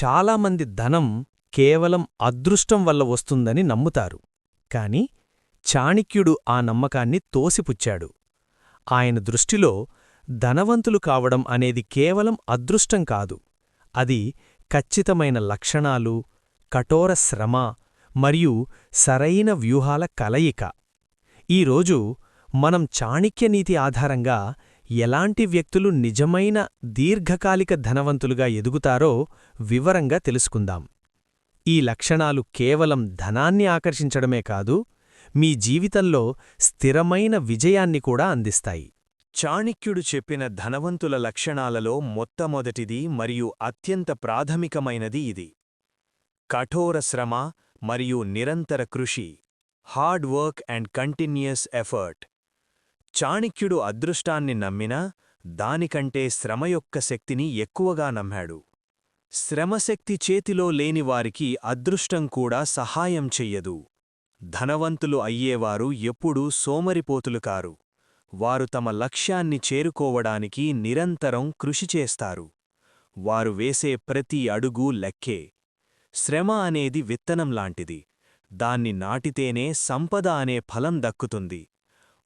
చాలామంది ధనం కేవలం అదృష్టం వల్ల వస్తుందని నమ్ముతారు. కాని చాణిక్యుడు ఆ నమ్మకాన్ని తోసిపుచ్చాడు. ఆయన దృష్టిలో ధనవంతులు కావడం అనేది కేవలం అదృష్టం కాదు. అది ఖచ్చితమైన లక్షణాలు కఠోర శ్రమ మరియు సరైన వ్యూహాల కలయిక. ఈరోజు మనం చాణిక్యనీతి ఆధారంగా ఎలాంటి వ్యక్తులు నిజమైన దీర్ఘకాలిక ధనవంతులుగా ఎదుగుతారో వివరంగా తెలుసుకుందాం. ఈ లక్షణాలు కేవలం ధనాన్ని ఆకర్షించడమే కాదు మీ జీవితంలో స్థిరమైన విజయాన్ని కూడా అందిస్తాయి. చాణిక్యుడు చెప్పిన ధనవంతుల లక్షణాలలో మొట్టమొదటిది మరియు అత్యంత ప్రాథమికమైనది ఇది. కఠోర శ్రమ మరియు నిరంతర కృషి hard work and continuous effort. చాణిక్యుడు అదృష్టాన్ని నమ్మినా దానికంటే శ్రమ యొక్క శక్తిని ఎక్కువగా నమ్మాడు. శ్రమశక్తి చేతిలో లేనివారికి అదృష్టం కూడా సహాయం చెయ్యదు. ధనవంతులు అయ్యేవారు ఎప్పుడూ సోమరిపోతులు కారు. వారు తమ లక్ష్యాన్ని చేరుకోవడానికి నిరంతరం కృషి చేస్తారు. వారు వేసే ప్రతి అడుగు లెక్కే. శ్రమ అనేది విత్తనంలాంటిది దాన్ని నాటితేనే సంపద అనే ఫలం దక్కుతుంది.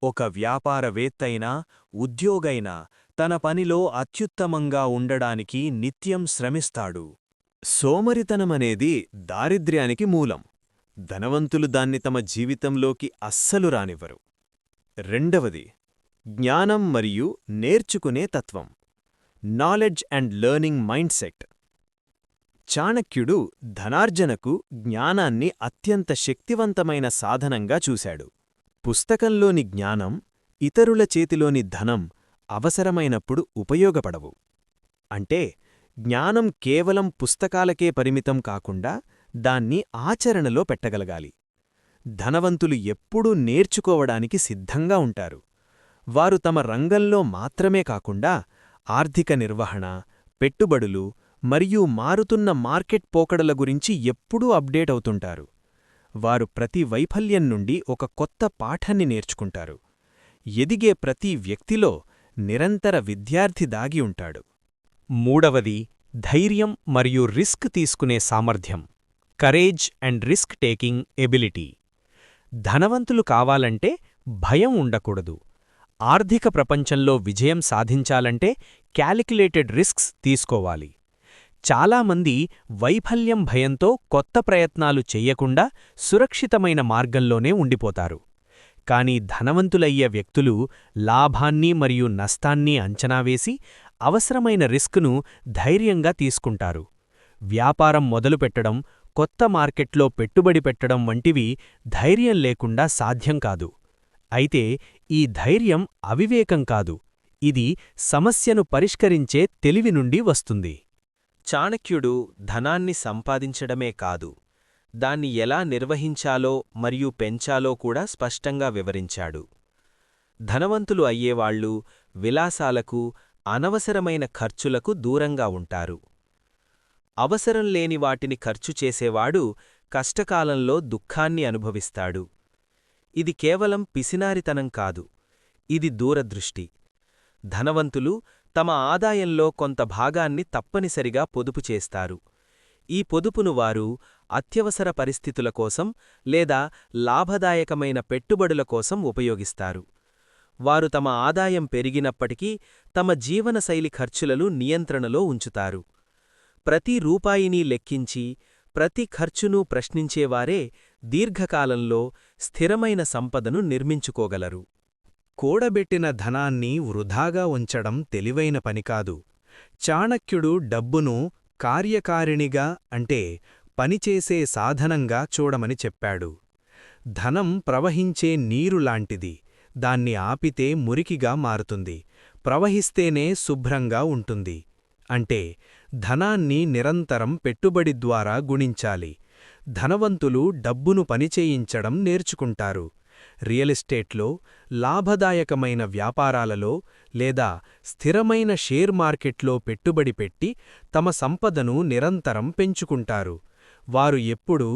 ఒక వ్యాపారవేత్తైనా ఉద్యోగైనా తన పనిలో అత్యుత్తమంగా ఉండడానికి నిత్యం శ్రమిస్తాడు. సోమరితనమనేది దారిద్ర్యానికి మూలం. ధనవంతులు దాన్ని తమ జీవితంలోకి అస్సలు రానివ్వరు. రెండవది జ్ఞానం మరియు నేర్చుకునే తత్వం. Knowledge and learning mindset. చాణక్యుడు ధనార్జనకు జ్ఞానాన్ని అత్యంత శక్తివంతమైన సాధనంగా చూశాడు. పుస్తకంలోని జ్ఞానం ఇతరుల చేతిలోని ధనం అవసరమైనప్పుడు ఉపయోగపడవు. అంటే జ్ఞానం కేవలం పుస్తకాలకే పరిమితం కాకుండా దాన్ని ఆచరణలో పెట్టగలగాలి. ధనవంతులు ఎప్పుడూ నేర్చుకోవడానికి సిద్ధంగా ఉంటారు. వారు తమ రంగంలో మాత్రమే కాకుండా ఆర్థిక నిర్వహణ పెట్టుబడులు మరియు మారుతున్న మార్కెట్ పోకడల గురించి ఎప్పుడూ అప్డేట్ అవుతుంటారు. వారు ప్రతి వైఫల్యం నుండి ఒక కొత్త పాఠాన్ని నేర్చుకుంటారు. ఎదిగే ప్రతి వ్యక్తిలో నిరంతర విద్యార్థి దాగి ఉంటాడు. మూడవది ధైర్యం మరియు రిస్క్ తీసుకునే సామర్థ్యం. Courage and risk taking ability. ధనవంతులు కావాలంటే భయం ఉండకూడదు. ఆర్థిక ప్రపంచంలో విజయం సాధించాలంటే క్యాలిక్యులేటెడ్ రిస్క్స్ తీసుకోవాలి. చాలామంది వైఫల్యం భయంతో కొత్త ప్రయత్నాలు చెయ్యకుండా సురక్షితమైన మార్గంలోనే ఉండిపోతారు. కాని ధనవంతులయ్యే వ్యక్తులు లాభాన్ని మరియు నష్టాన్ని అంచనావేసి అవసరమైన రిస్క్ను ధైర్యంగా తీసుకుంటారు. వ్యాపారం మొదలుపెట్టడం కొత్త మార్కెట్లో పెట్టుబడి పెట్టడం వంటివి ధైర్యం లేకుండా సాధ్యం కాదు. అయితే ఈ ధైర్యం అవివేకం కాదు. ఇది సమస్యను పరిష్కరించే తెలివి నుండి వస్తుంది. చాణక్యుడు ధనాన్ని సంపాదించడమే కాదు దాన్ని ఎలా నిర్వహించాలో మరియు పెంచాలో కూడా స్పష్టంగా వివరించాడు. ధనవంతులు అయ్యేవాళ్ళు విలాసాలకు అనవసరమైన ఖర్చులకు దూరంగా ఉంటారు. అవసరం లేని వాటిని ఖర్చు చేసేవాడు కష్టకాలంలో దుఃఖాన్ని అనుభవిస్తాడు. ఇది కేవలం పిసినారితనం కాదు ఇది దూరదృష్టి. ధనవంతులు తమ ఆదాయంలో కొంత భాగాన్ని తప్పనిసరిగా పొదుపు చేస్తారు. ఈ పొదుపును వారు అత్యవసర పరిస్థితుల కోసం లేదా లాభదాయకమైన పెట్టుబడుల కోసం ఉపయోగిస్తారు. వారు తమ ఆదాయం పెరిగినప్పటికీ తమ జీవనశైలి ఖర్చులను నియంత్రణలో ఉంచుతారు. ప్రతి రూపాయిని లెక్కించి ప్రతి ఖర్చునూ ప్రశ్నించేవారే దీర్ఘకాలంలో స్థిరమైన సంపదను నిర్మించుకోగలరు. కూడబెట్టిన ధనాన్ని వృధాగా ఉంచడం తెలివైన పనికాదు చాణక్యుడు డబ్బును కార్యకారిణిగా అంటే పనిచేసే సాధనంగా చూడమని చెప్పాడు. ధనం ప్రవహించే నీరులాంటిది దాన్ని ఆపితే మురికిగా మారుతుంది. ప్రవహిస్తేనే శుభ్రంగా ఉంటుంది. అంటే ధనాన్ని నిరంతరం పెట్టుబడి ద్వారా గుణించాలి. ధనవంతులు డబ్బును పనిచేయించడం నేర్చుకుంటారు. రియల్ ఎస్టేట్లో లాభదాయకమైన వ్యాపారాలలో లేదా స్థిరమైన షేర్ మార్కెట్లో పెట్టుబడి పెట్టి తమ సంపదను నిరంతరం పెంచుకుంటారు. వారు ఎప్పుడూ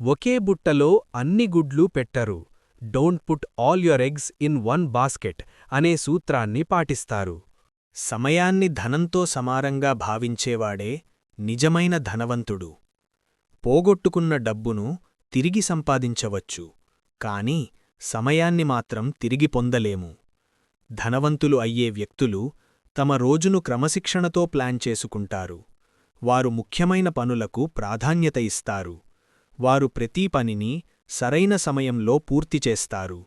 ఒకే బుట్టలో అన్ని గుడ్లు పెట్టరు. Don't put all your eggs in one basket అనే సూత్రాన్ని పాటిస్తారు. సమయాన్ని ధనంతో సమారంగా భావించేవాడే నిజమైన ధనవంతుడు. పోగొట్టుకున్న డబ్బును తిరిగి సంపాదించవచ్చు. కాని సమయాన్ని మాత్రం తిరిగి పొందలేము. ధనవంతులు అయ్యే వ్యక్తులు తమ రోజును క్రమశిక్షణతో ప్లాన్ చేసుకుంటారు. వారు ముఖ్యమైన పనులకు ప్రాధాన్యత ఇస్తారు. వారు ప్రతి పనిని సరైన సమయంలో పూర్తి చేస్తారు.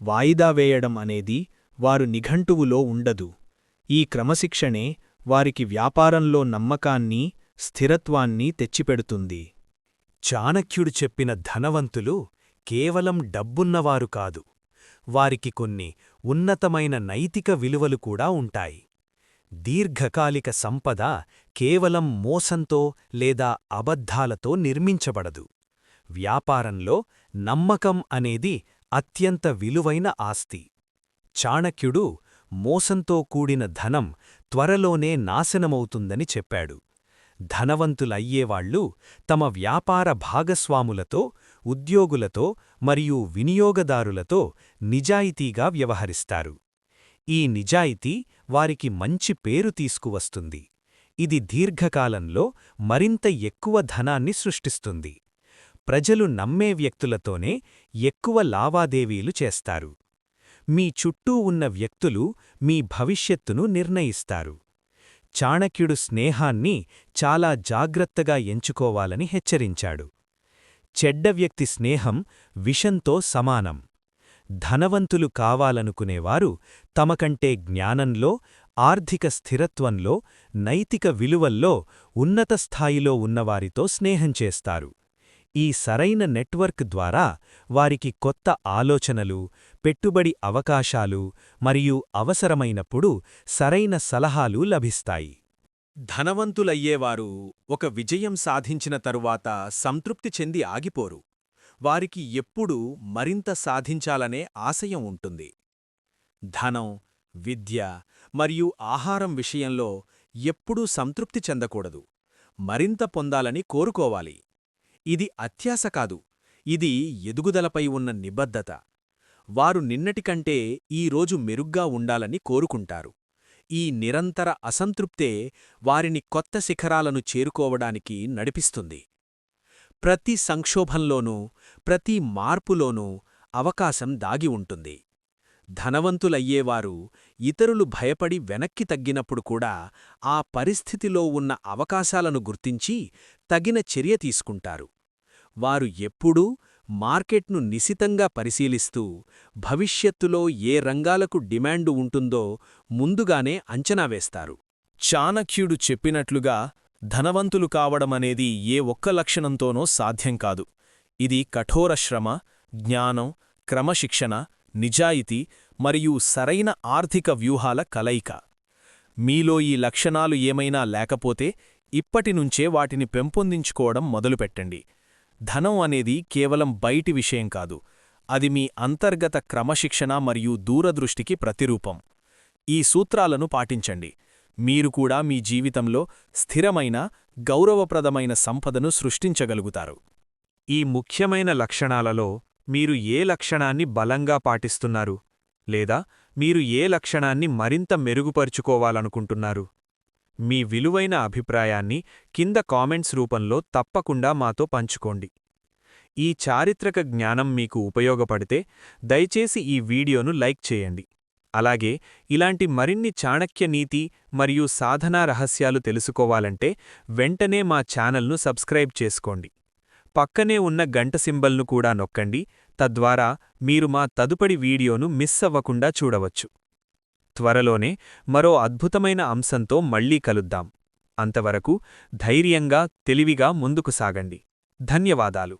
వాయిదా వేయడం అనేది వారు నిఘంటువులో ఉండదు. ఈ క్రమశిక్షణే వారికి వ్యాపారంలో నమ్మకాన్ని స్థిరత్వాన్ని తెచ్చిపెడుతుంది. చాణక్యుడు చెప్పిన ధనవంతులు కేవలం డబ్బున్నవారు కాదు వారికి కొన్ని ఉన్నతమైన నైతిక విలువలు కూడా ఉంటాయి. దీర్ఘకాలిక సంపద కేవలం మోసంతో లేదా అబద్ధాలతో నిర్మించబడదు. వ్యాపారంలో నమ్మకం అనేది అత్యంత విలువైన ఆస్తి. చాణక్యుడు మోసంతో కూడిన ధనం త్వరలోనే నాశనమవుతుందని చెప్పాడు. ధనవంతులయ్యేవాళ్ళు తమ వ్యాపార భాగస్వాములతో ఉద్యోగులతో మరియు వినియోగదారులతో నిజాయితీగా వ్యవహరిస్తారు. ఈ నిజాయితీ వారికి మంచి పేరు తీసుకువస్తుంది. ఇది దీర్ఘకాలంలో మరింత ఎక్కువ ధనాన్ని సృష్టిస్తుంది. ప్రజలు నమ్మే వ్యక్తులతోనే ఎక్కువ లావాదేవీలు చేస్తారు. మీ చుట్టూ ఉన్న వ్యక్తులు మీ భవిష్యత్తును నిర్ణయిస్తారు. చాణక్యుడు స్నేహాన్ని చాలా జాగ్రత్తగా ఎంచుకోవాలని హెచ్చరించాడు. చెడ్డ వ్యక్తి స్నేహం విషంతో సమానం. ధనవంతులు కావాలనుకునేవారు తమకంటే జ్ఞానంలో ఆర్థిక స్థిరత్వంలో నైతిక విలువల్లో ఉన్నత స్థాయిలో ఉన్నవారితో స్నేహం చేస్తారు. ఈ సరైన నెట్వర్క్ ద్వారా వారికి కొత్త ఆలోచనలు పెట్టుబడి అవకాశాలు మరియు అవసరమైనప్పుడు సరైన సలహాలు లభిస్తాయి. ధనవంతులయ్యేవారు ఒక విజయం సాధించిన తరువాత సంతృప్తి చెంది ఆగిపోరు. వారికి ఎప్పుడూ మరింత సాధించాలనే ఆశయం ఉంటుంది. ధనం విద్య మరియు ఆహారం విషయంలో ఎప్పుడూ సంతృప్తి చెందకూడదు. మరింత పొందాలని కోరుకోవాలి. ఇది అత్యాశ కాదు. ఇది ఎదుగుదలపై ఉన్న నిబద్ధత. వారు నిన్నటికంటే ఈరోజు మెరుగ్గా ఉండాలని కోరుకుంటారు. ఈ నిరంతర అసంతృప్తే వారిని కొత్త శిఖరాలను చేరుకోవడానికి నడిపిస్తుంది. ప్రతి సంక్షోభంలోనూ ప్రతి మార్పులోనూ అవకాశం దాగి ఉంటుంది. ధనవంతులయ్యేవారు ఇతరులు భయపడి వెనక్కి తగ్గినప్పుడు కూడా ఆ పరిస్థితిలో ఉన్న అవకాశాలను గుర్తించి తగిన చర్య తీసుకుంటారు. వారు ఎప్పుడూ మార్కెట్ను నిశితంగా పరిశీలిస్తూ భవిష్యత్తులో ఏ రంగాలకు డిమాండు ఉంటుందో ముందుగానే అంచనా వేస్తారు. చాణక్యుడు చెప్పినట్లుగా ధనవంతులు కావడమనేది ఏ ఒక్క లక్షణంతోనో సాధ్యం కాదు. ఇది కఠోర శ్రమ జ్ఞానం క్రమశిక్షణ నిజాయితీ మరియు సరైన ఆర్థిక వ్యూహాల కలయిక. మీలో ఈ లక్షణాలు ఏమైనా లేకపోతే ఇప్పటినుంచే వాటిని పెంపొందించుకోవడం మొదలుపెట్టండి. ధనం అనేది కేవలం బయటి విషయం కాదు అది మీ అంతర్గత క్రమశిక్షణ మరియు దూరదృష్టికి ప్రతిరూపం. ఈ సూత్రాలను పాటించండి. మీరు కూడా మీ జీవితంలో స్థిరమైన గౌరవప్రదమైన సంపదను సృష్టించగలుగుతారు. ఈ ముఖ్యమైన లక్షణాలలో మీరు ఏ లక్షణాన్ని బలంగా పాటిస్తున్నారు? లేదా మీరు ఏ లక్షణాన్ని మరింత మెరుగుపరుచుకోవాలనుకుంటున్నారు? మీ విలువైన అభిప్రాయాన్ని కింద కామెంట్స్ రూపంలో తప్పకుండా మాతో పంచుకోండి. ఈ చారిత్రక జ్ఞానం మీకు ఉపయోగపడితే దయచేసి ఈ వీడియోను లైక్ చేయండి. అలాగే ఇలాంటి మరిన్ని చాణక్య నీతి మరియు సాధనా రహస్యాలు తెలుసుకోవాలంటే వెంటనే మా ఛానల్ను సబ్స్క్రైబ్ చేసుకోండి. పక్కనే ఉన్న గంట సింబల్ను కూడా నొక్కండి. తద్వారా మీరు మా తదుపరి వీడియోను మిస్ అవ్వకుండా చూడవచ్చు. త్వరలోనే మరో అద్భుతమైన అంశంతో మళ్ళీ కలుద్దాం. అంతవరకు ధైర్యంగా తెలివిగా ముందుకు సాగండి. ధన్యవాదాలు.